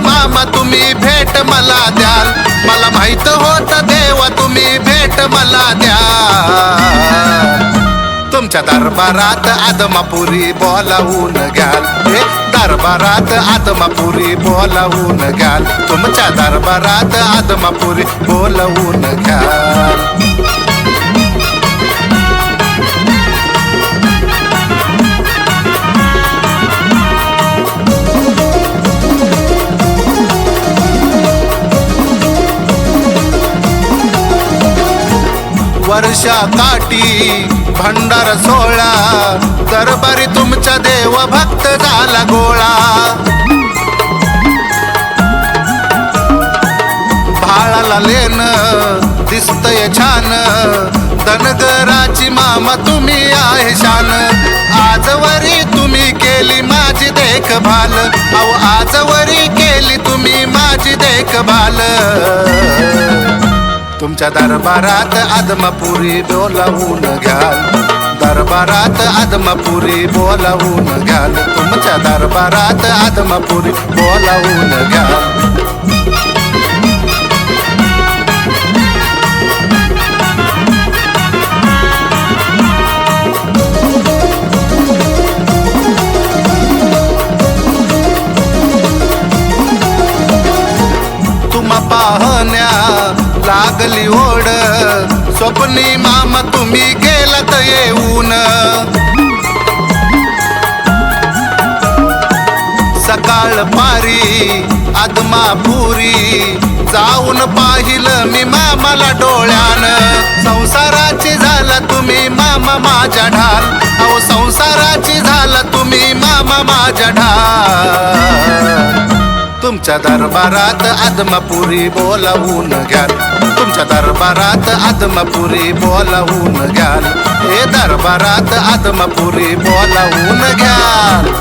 मामा तुम्ही भेट मला द्याल. मला माहीत होत देवा तुम्ही भेट मला द्या तुमच्या दरबारात आदमापुरी बोलावून घ्याल. हे दरबारात आदमापुरी बोलावून घ्याल. तुमच्या दरबारात आदमापुरी बोलावून घ्याल. वर्षा काठी भंडार सोळा दरबारी तुमचा देव भक्त झाला गोळा. भाळाला लेन दिसतय छान धनगराची मामा तुम्ही आहे शान. आजवरी तुम्ही केली माझी देखभाल. अहो आजवरी केली तुम्ही माझी देखभाल. तुमच्या दरबारात आदमापुरी बोलावून घ्याल. दरबारात आदमापुरी बोलावून घ्याल. तुमच्या दरबारात आदमापुरी बोलावून घ्याल. लागली ओढ. स्वप्नी मामा तुम्ही गेलात येऊन. सकाळ पारी आदमापुरी जाऊन पाहिलं मी मामाला डोळ्यानं. संसाराची झाला तुम्ही मामा माझ्या ढाल. अहो संसाराची झाला तुम्ही मामा माझ्या ढाल. तुमच्या दरबारात आदमापुरी बोलावून घ्याल. तुमच्या दरबारात आदमापुरी बोलावून घ्याल. हे दरबारात आदमापुरी बोलावून घ्याल.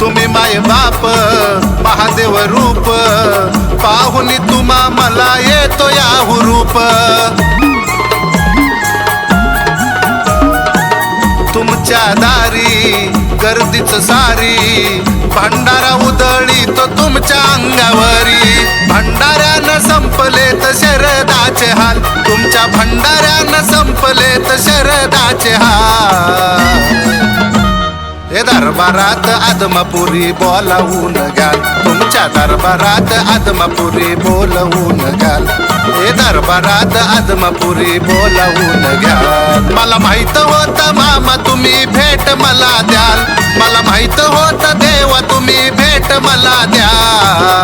तुम्ही माय बाप महादेव रूप. पाहुनी तुम्हा मला येतो या रूप. तुमच्या दारी गर्दीच सारी भंडारा उदळी तो तुमच्या अंगावरी. भंडाऱ्यानं संपले तर शरदाचे हाल तुमच्या भंडाऱ्यानं संपले तर शरदाचे हाल. दरबारात आदमापुरी बोलावून घाल. तुमच्या दरबारात आदमापुरी बोलवून घाल. हे दरबारात आदमापुरी बोलावून घ्याल मला माहीत होत मामा तुम्ही भेट मला द्याल. मला माहीत होत देवा तुम्ही भेट मला द्याल.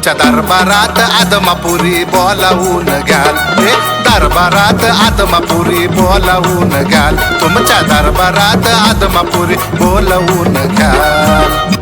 तुमच्या दरबारात आदमापुरी बोलावून घ्याल. हे दरबारात आदमापुरी बोलावून घ्याल. तुमच्या दरबारात आदमापुरी बोलावून घ्याल.